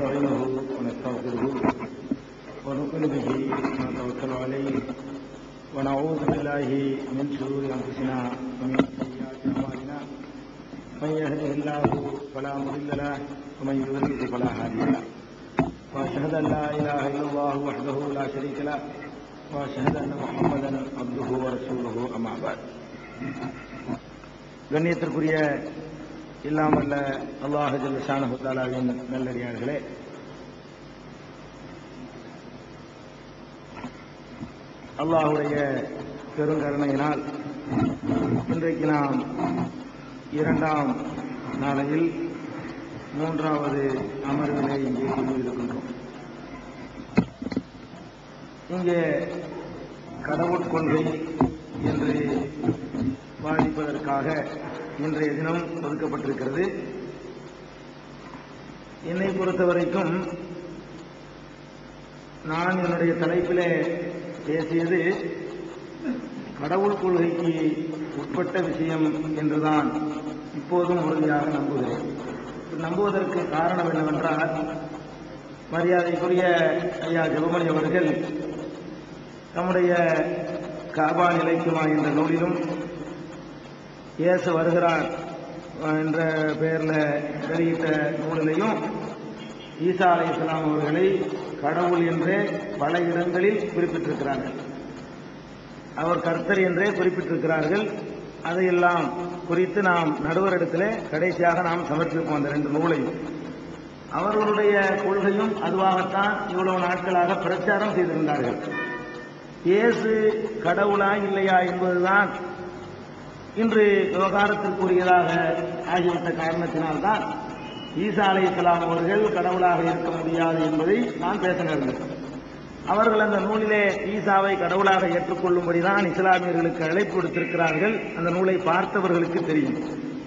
ونستعينه ونستغفره ونؤمن به ونتوكل عليه ونعوذ بالله من شرور انفسنا ومن سيئات اعمالنا من يهده الله فلا مضل له ومن يضلل فلا هادي له واشهد ان لا اله الا الله وحده لا شريك له واشهد ان محمدا عبده ورسوله اما بعد கண்ணியத்திற்குரிய இல்லாமல்ல அல்லாஹல் ஜல்லஷானஹு நல்லடியார்களே. அல்லாஹுடைய பெருங்கருணையினால் இன்றைக்கு நாம் இரண்டாம் நாளையில் மூன்றாவது அமர்விலே இங்கே இருக்கின்றோம். இங்கே கடவுட்கொள்கை என்று வாதிப்பதற்காக இன்றைய தினம் ஒதுக்கப்பட்டிருக்கிறது. என்னை பொறுத்தவரைக்கும் நான் என்னுடைய தலைப்பிலே பேசியது கடவுள் கொள்கைக்கு உட்பட்ட விஷயம் என்றுதான் இப்போதும் உறுதியாக நம்புகிறேன். நம்புவதற்கு காரணம் என்னவென்றால் மரியாதைக்குரிய ஐயா ஜெகமணி அவர்கள் தம்முடைய காபா நிலைக்குமா என்ற நூலிலும் இயேசு வருகிறார் என்ற பெயரில் வெளியிட்ட நூலிலையும் ஈசா அலை இஸ்லாம் அவர்களை கடவுள் என்றே பல இடங்களில் குறிப்பிட்டிருக்கிறார்கள். அவர் கர்த்தர் என்றே குறிப்பிட்டிருக்கிறார்கள். அதையெல்லாம் குறித்து நாம் நடுவரிடத்திலே கடைசியாக நாம் சமர்ப்பிப்போம் அந்த ரெண்டு நூலையும். அவர்களுடைய கொள்கையும் அதுவாகத்தான் இவ்வளவு நாட்களாக பிரச்சாரம் செய்திருந்தார்கள். இயேசு கடவுளா இல்லையா என்பதுதான் இன்று விவகாரத்திற்குரியதாக ஆகிவிட்ட காரணத்தினால்தான் ஈசா அலை இஸ்லாம் அவர்கள் கடவுளாக இருக்க முடியாது என்பதை நான் பேச நேர்ந்தேன் அவர்கள் அந்த நூலிலே ஈசாவை கடவுளாக ஏற்றுக்கொள்ளும்படிதான் இஸ்லாமியர்களுக்கு அழைப்பு விடுத்திருக்கிறார்கள். அந்த நூலை பார்த்தவர்களுக்கு தெரியும்.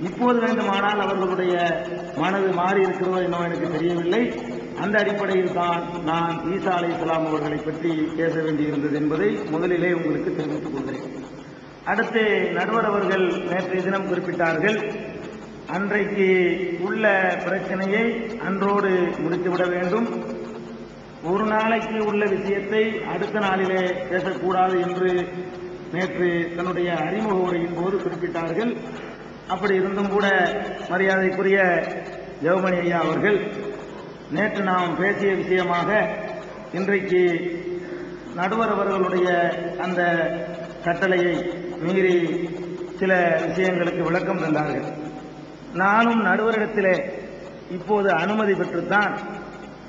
இப்போது வேண்டுமானால் அவர்களுடைய மனது மாறி இருக்கிறதோ என்னோ எனக்கு தெரியவில்லை. அந்த அடிப்படையில் தான் நான் ஈசா அலை இஸ்லாம் அவர்களை பற்றி பேச வேண்டியிருந்தது என்பதை முதலிலே உங்களுக்கு தெரிவித்துக் கொள்கிறேன். அடுத்து நடுவர் அவர்கள் நேற்றைய தினம் குறிப்பிட்டார்கள் அன்றைக்கு உள்ள பிரச்சனையை அன்றோடு முடித்துவிட வேண்டும். ஒரு நாளைக்கு உள்ள விஷயத்தை அடுத்த நாளிலே பேசக்கூடாது என்று நேற்று தன்னுடைய அறிமுக உரையின் போது குறிப்பிட்டார்கள். அப்படி இருந்தும் கூட மரியாதைக்குரிய ஜெவமணி ஐயா அவர்கள் நேற்று நாம் பேசிய விஷயமாக இன்றைக்கு நடுவர் அவர்களுடைய அந்த கட்டளையை மீறி சில விஷயங்களுக்கு விளக்கம் தந்தார்கள். நானும் நடுவரிடத்திலே இப்போது அனுமதி பெற்றுத்தான்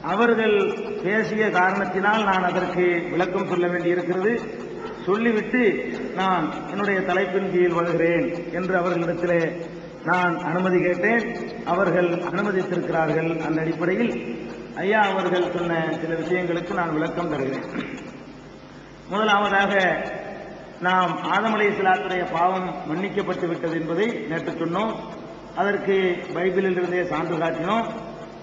அவர்கள் பேசிய காரணத்தினால் நான் அதற்கு விளக்கம் சொல்ல வேண்டியிருக்கிறது. சொல்லிவிட்டு நான் என்னுடைய தலைப்பின் கீழ் வருகிறேன் என்று அவர்களிடத்திலே நான் அனுமதி கேட்டேன். அவர்கள் அனுமதித்திருக்கிறார்கள் அந்த அடிப்படையில். ஐயா அவர்கள் சொன்ன சில விஷயங்களுக்கு நான் விளக்கம் தருகிறேன். முதலாவதாக நாம் ஆதமலை சிலாத்துடைய பாவம் மன்னிக்கப்பட்டு விட்டது என்பதை நேற்று சொன்னோம். அதற்கு பைபிளில் இருந்தே சான்று காட்டினோம்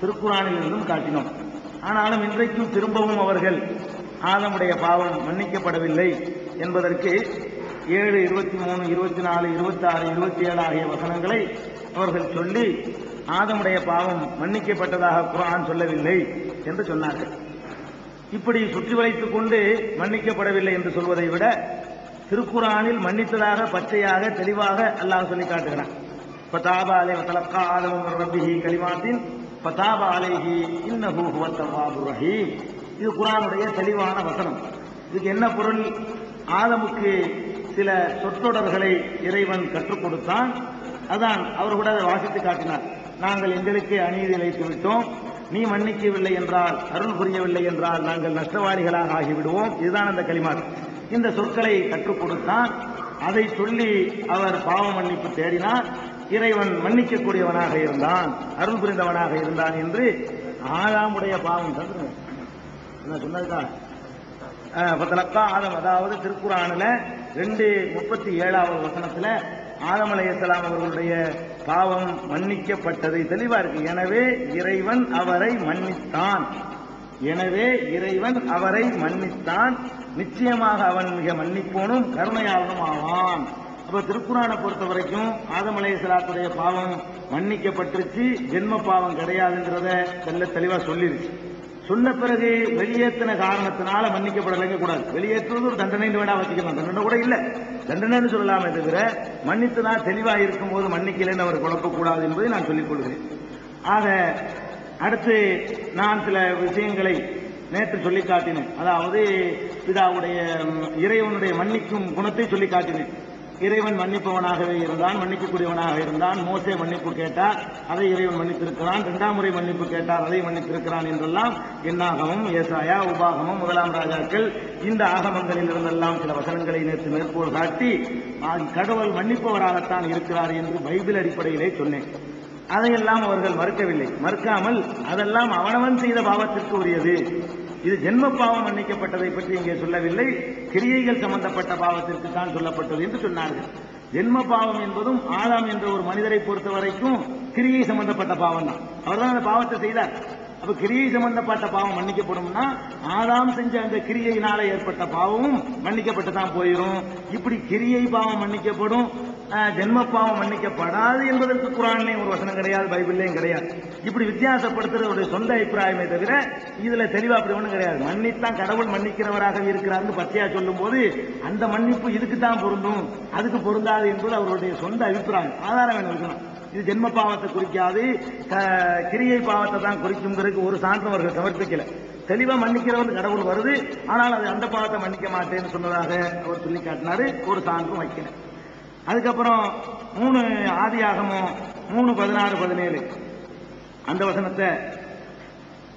திருக்குறானில் இருந்தும் காட்டினோம். ஆனாலும் இன்றைக்கும் திரும்பவும் அவர்கள் ஆதமுடைய பாவம் மன்னிக்கப்படவில்லை என்பதற்கு ஏழு இருபத்தி மூணு இருபத்தி நாலு இருபத்தி ஆறு இருபத்தி ஏழு ஆகிய வசனங்களை அவர்கள் சொல்லி ஆதமுடைய பாவம் மன்னிக்கப்பட்டதாக குரான் சொல்லவில்லை என்று சொன்னார்கள். இப்படி சுற்றி வளைத்துக் கொண்டு மன்னிக்கப்படவில்லை என்று சொல்வதை விட திருக்குறானில் மன்னித்ததாக பச்சையாக தெளிவாக அல்லாஹ் சொல்லி காட்டுகிறான். பதாபா அலை தலக்கா ஆதமம் ரப்பிஹி கலிமாத்தின் பதாபா அலைஹி இன்னஹு ஹுவ ரஹீம். இது குரானுடைய தெளிவான வசனம். இதுக்கு என்ன பொருள்? ஆதமுக்கு சில சொற்றொடர்களை இறைவன் கற்றுக் கொடுத்தான். அதான் அவர் கூட அதை வாசித்து காட்டினார். நாங்கள் எங்களுக்கு அநீதி இழைத்து விட்டோம். நீ மன்னிக்கவில்லை என்றால் அருள் புரியவில்லை என்றால் நாங்கள் நஷ்டவாளிகளாக ஆகிவிடுவோம். இதுதான் அந்த களிமாறு இந்த சொற்களை கற்றுக் கொடுத்தான். அதை சொல்லி அவர் பாவ மன்னிப்பு தேடினார். இறைவன் மன்னிக்கக்கூடியவனாக இருந்தான். அருள் புரிந்தவனாக இருந்தான் என்று ஆதாமுடைய பாவம் தந்துருங்க என்ன சொன்னதுக்கா? பத்தலக்கா ஆதம் அதாவது திருக்குறானில் ரெண்டு முப்பத்தி ஏழாவது வசனத்தில் ஆதம் அலையலாம் அவர்களுடைய பாவம் மன்னிக்கப்பட்டதை தெளிவா இருக்கு. எனவே இறைவன் அவரை மன்னித்தான். எனவே இறைவன் அவரை மன்னித்தான். நிச்சயமாக அவன் மிக மன்னிப்போனும் கருணையாளனும் ஆவான். அப்ப திருக்குறானை பொறுத்த வரைக்கும் ஆதம் பாவம் மன்னிக்கப்பட்டுருச்சு. ஜென்ம பாவம் கிடையாதுங்கிறத தெல்ல தெளிவா சொல்லிருச்சு. சொன்ன பிறகு வெளியேற்றின காரணத்தினால மன்னிக்கப்படலைங்க கூடாது. வெளியேற்றுவது ஒரு தண்டனை வேணா வச்சுக்கலாம். தண்டனை கூட இல்ல. தண்டனைன்னு சொல்லலாமே தவிர மன்னித்துதான் தெளிவா இருக்கும்போது மன்னிக்கலைன்னு அவர் குழப்பக்கூடாது என்பதை நான் சொல்லிக் கொள்கிறேன் ஆக அடுத்து நான் சில விஷயங்களை நேற்று சொல்லி காட்டினேன். அதாவது பிதாவுடைய இறைவனுடைய மன்னிக்கும் குணத்தை சொல்லி காட்டினேன். இறைவன் மன்னிப்பவனாகவே இருந்தான் மன்னிக்கக்கூடியவனாக இருந்தான். மோசே மன்னிப்பு கேட்டார் அதை இறைவன் மன்னித்திருக்கிறான். இரண்டாம் முறை மன்னிப்பு கேட்டார் அதை மன்னித்திருக்கிறான் என்றெல்லாம் எண்ணாகமும் ஏசாயா உபாகமும் முதலாம் ராஜாக்கள் இந்த ஆகமங்களில் இருந்தெல்லாம் சில வசனங்களை நேற்று மேற்கோள் காட்டி கடவுள் மன்னிப்பவராகத்தான் இருக்கிறார் என்று பைபிள் அடிப்படையிலே சொன்னேன். அதையெல்லாம் அவர்கள் மறுக்கவில்லை. மறுக்காமல் அதெல்லாம் அவனவன் செய்த பாவத்திற்கு உரியது. இது ஜென்ம பாவம் மன்னிக்கப்பட்டதை பற்றி இங்கே சொல்லவில்லை. கிரியைகள் சம்பந்தப்பட்ட பாவத்திற்கு தான் சொல்லப்பட்டது என்று சொன்னார்கள். ஜென்ம பாவம் என்பதும் ஆதாம் என்ற ஒரு மனிதரை பொறுத்த வரைக்கும் கிரியை சம்பந்தப்பட்ட பாவம் தான். அவர்தான் அந்த பாவத்தை செய்தார். அப்ப கிரியை சம்பந்தப்பட்ட பாவம் மன்னிக்கப்படும்னா ஆதாம் செஞ்ச அந்த கிரியையினால ஏற்பட்ட பாவமும் மன்னிக்கப்பட்டு தான் போயிடும் இப்படி கிரியை பாவம் மன்னிக்கப்படும். ஜென்ம பாவம் மன்னிக்கப்படாது என்பதற்கு குரான்லயும் ஒரு வசனம் கிடையாது பைபிள்லேயும் கிடையாது. இப்படி வித்தியாசப்படுத்துறதுடைய சொந்த அபிப்பிராயமே தவிர இதுல தெளிவா அப்படி ஒண்ணும் கிடையாது. மன்னித்தான் கடவுள் மன்னிக்கிறவராக இருக்கிறார்னு பச்சையா சொல்லும் போது அந்த மன்னிப்பு இதுக்கு தான் பொருந்தும் அதுக்கு பொருந்தாது என்பது அவருடைய சொந்த அபிப்பிராயம். ஆதாரம் வேணும் இருக்கணும் இது ஜென்ம பாவத்தை குறிக்காது கிரியை பாவத்தை தான் குறிக்குங்கிறதுக்கு ஒரு சான்று அவர்கள் சமர்ப்பிக்கல. தெளிவா மன்னிக்கிறவன் கடவுள் வருது ஆனால் அது அந்த பாவத்தை மன்னிக்க மாட்டேன்னு சொன்னதாக அவர் சொல்லி காட்டினாரு ஒரு சான்றும் வைக்கல. அதுக்கப்புறம் மூணு ஆதியாகமும் மூணு பதினாறு பதினேழு. அந்த வசனத்தை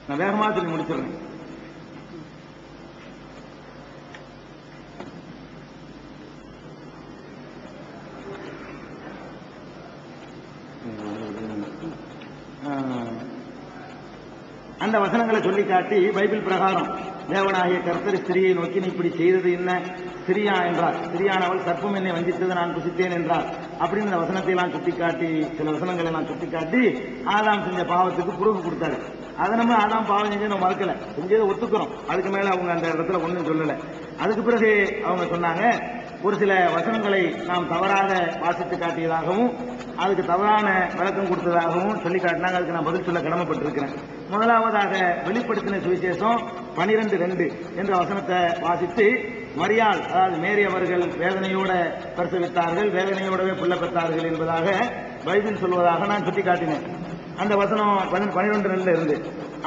நான் வேகமாக சொல்லி முடிச்சிடுறேன். அந்த வசனங்களை சொல்லி காட்டி பைபிள் பிரகாரம் தேவனாகிய கர்த்தர் ஸ்திரியை நோக்கி நீ இப்படி செய்தது என்ன? ஸ்திரியா என்றார். ஸ்திரியானவள் சர்ப்பம் என்னை வஞ்சித்தது நான் புசித்தேன் என்றார். அப்படின்னு இந்த வசனத்தை எல்லாம் சுட்டிக்காட்டி சில வசனங்களை எல்லாம் சுட்டிக்காட்டி ஆதாம் செஞ்ச பாவத்துக்கு புரூஃப் கொடுத்தாரு. அதை நம்ம ஆதாம் பாவம் செஞ்சு நம்ம மறுக்கல. செஞ்சதை ஒத்துக்கிறோம். அதுக்கு மேல அவங்க அந்த இடத்துல ஒண்ணும் சொல்லல. அதுக்கு பிறகு அவங்க சொன்னாங்க ஒரு சில வசனங்களை நாம் தவறாக வாசித்து காட்டியதாகவும் அதுக்கு தவறான விளக்கம் கொடுத்ததாகவும் சொல்லி காட்டினாங்க. அதுக்கு நான் பதில் சொல்ல கடமைப்பட்டிருக்கிறேன். முதலாவதாக வெளிப்படுத்தின சுவிசேஷம் பனிரெண்டு ரெண்டு என்ற வசனத்தை வாசித்து மரியாள் அதாவது மேரி அவர்கள் வேதனையோட பிரசவித்தார்கள் வேதனையோடவே புள்ள பெற்றார்கள் என்பதாக பைபிள் சொல்வதாக நான் சுட்டிக்காட்டினேன். அந்த வசனம் பன்னிரெண்டு ரெண்டுல இருந்து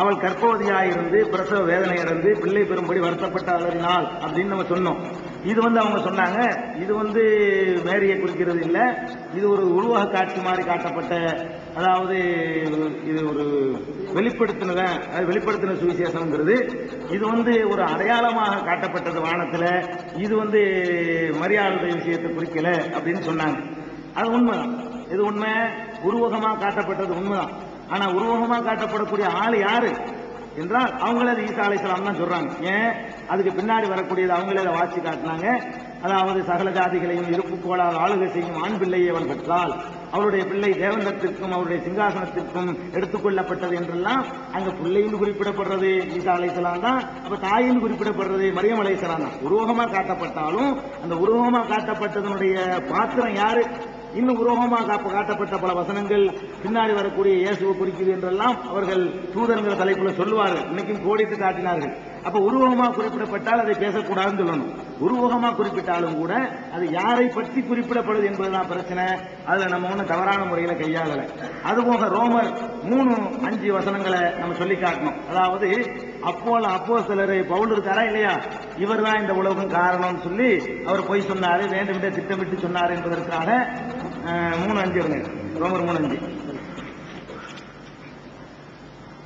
அவள் கர்ப்பவதியாயிருந்து பிரசவ வேதனை இருந்து பிள்ளை பெறும்படி வருத்தப்பட்ட அலறினாள் அப்படின்னு நம்ம சொன்னோம். இது வந்து அவங்க சொன்னாங்க இது வந்து மேரியை குறிக்கிறது இல்லை இது ஒரு உருவக காட்சி மாதிரி காட்டப்பட்ட அதாவது இது ஒரு வெளிப்படுத்தினத அது வெளிப்படுத்தின சுவிசேஷம்ங்கிறது. இது வந்து ஒரு அடையாளமாக காட்டப்பட்டது வானத்தில் இது வந்து மரியாதை விஷயத்தை குறிக்கல அப்படின்னு சொன்னாங்க. அது உண்மைதான். இது உண்மை. உருவகமாக காட்டப்பட்டது உண்மைதான். ஆனால் உருவகமாக காட்டப்படக்கூடிய ஆள் யாரு? என்றால் அவங்களே அது ஈசா அலைசலாம் தான் சொல்றாங்க. ஏன்? அதுக்கு பின்னாடி வரக்கூடியது அவங்களே அதை வாசி காட்டினாங்க. அதாவது சகல ஜாதிகளையும் இருப்பு கோளால் ஆளுகை செய்யும் ஆண் பிள்ளையை அவன் பெற்றால் அவருடைய பிள்ளை தேவந்தத்திற்கும் அவருடைய சிங்காசனத்திற்கும் எடுத்துக்கொள்ளப்பட்டது என்றெல்லாம் அங்க பிள்ளைன்னு குறிப்பிடப்படுறது. ஈசா அலைசலாம் தான். அப்ப தாயின்னு குறிப்பிடப்படுறது. மரியம் அலைசலாம் தான். உருவகமா காட்டப்பட்டாலும் அந்த உருவகமா காட்டப்பட்டதனுடைய பாத்திரம் யாரு? இன்னும் உரோகமாக காட்டப்பட்ட பல வசனங்கள் பின்னாடி வரக்கூடிய இயேசுவை குறிக்குது என்றெல்லாம் அவர்கள் தூதருங்கிற தலைப்புல சொல்லுவார்கள். இன்னைக்கும் கோடிட்டு காட்டினார்கள். அப்ப உருவகமா குறிப்பிடப்பட்டால் அதை பேசக்கூடாதுன்னு சொல்லணும். உருவகமா குறிப்பிட்டாலும் கூட அது யாரை பற்றி குறிப்பிடப்படுது என்பதுதான் பிரச்சனை. அதுல நம்ம ஒன்றும் தவறான முறையில கையாளல. அதுபோக ரோமர் மூணு அஞ்சு வசனங்களை நம்ம சொல்லி காட்டணும். அதாவது அப்போல அப்போ சிலர் பவுல் இருக்காரா இல்லையா? இவர் தான் இந்த உலகம் காரணம்னு சொல்லி அவர் போய் சொன்னாரு வேண்டுமென்றே திட்டமிட்டு சொன்னார் என்பதற்காக மூணு அஞ்சு ரோமர் மூணு அஞ்சு.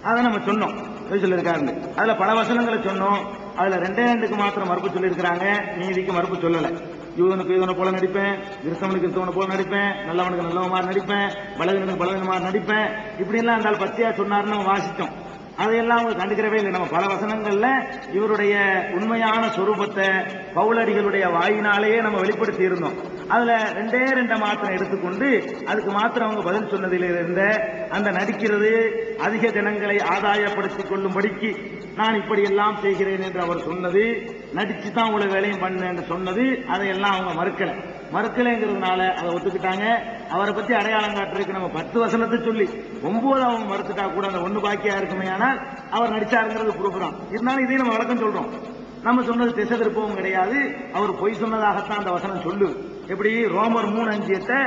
அதை நம்ம சொன்னோம். போய் சொல்லியிருக்காருன்னு அதுல பல வசனங்களை சொன்னோம். அதுல ரெண்டே ரெண்டுக்கு மாத்திரம் மறுப்பு சொல்லியிருக்கிறாங்க. நீதிக்கு மறுப்பு சொல்லல. யூதனுக்கு யூதனை போல நடிப்பேன். கிறிஸ்தவனுக்கு கிறிஸ்தவனை போல நடிப்பேன். நல்லவனுக்கு நல்லவன் மாதிரி நடிப்பேன். பலவீனனுக்கு பலவீனமாக நடிப்பேன். இப்படி எல்லாம் இருந்தால் பத்தியா சொன்னார்னு வாசித்தோம். அதையெல்லாம் அவங்க கண்டுக்கிறவே இல்லை. நம்ம பல வசனங்கள்ல இவருடைய உண்மையான சொரூபத்தை பவுலடிகளுடைய வாயினாலேயே நம்ம வெளிப்படுத்தி இருந்தோம். அதுல ரெண்டே ரெண்ட மாத்திரம் எடுத்துக்கொண்டு அதுக்கு மாத்திரம் அவங்க பதில் சொன்னதில் இருந்த அந்த நடிக்கிறது அதிக ஜனங்களை ஆதாயப்படுத்திக் கொள்ளும்படிக்கு நான் இப்படி எல்லாம் செய்கிறேன் என்று அவர் சொன்னது நடிச்சு தான் உங்களை வேலையும் பண்ணேன்னு சொன்னது அதையெல்லாம் அவங்க மறுக்கலை. மறுக்கலைங்கிறதுனால அதை ஒத்துக்கிட்டாங்க. அவரை பத்தி அடையாளம் காட்டுறதுக்கு நம்ம பத்து வசனத்தை சொல்லி ஒன்பது அவங்க மறுத்துட்டா கூட அந்த ஒண்ணு பாக்கியா இருக்குமே ஆனால் அவர் நடிச்சாருங்கிறது ப்ரூஃப் இருந்தாலும் இதையும் நம்ம வழக்கம் சொல்றோம். நம்ம சொன்னது திசை திருப்பவும் கிடையாது. அவர் பொய் சொன்னதாகத்தான் அந்த வசனம் சொல்லு எப்படி? ரோமர் மூணு அஞ்சியத்தை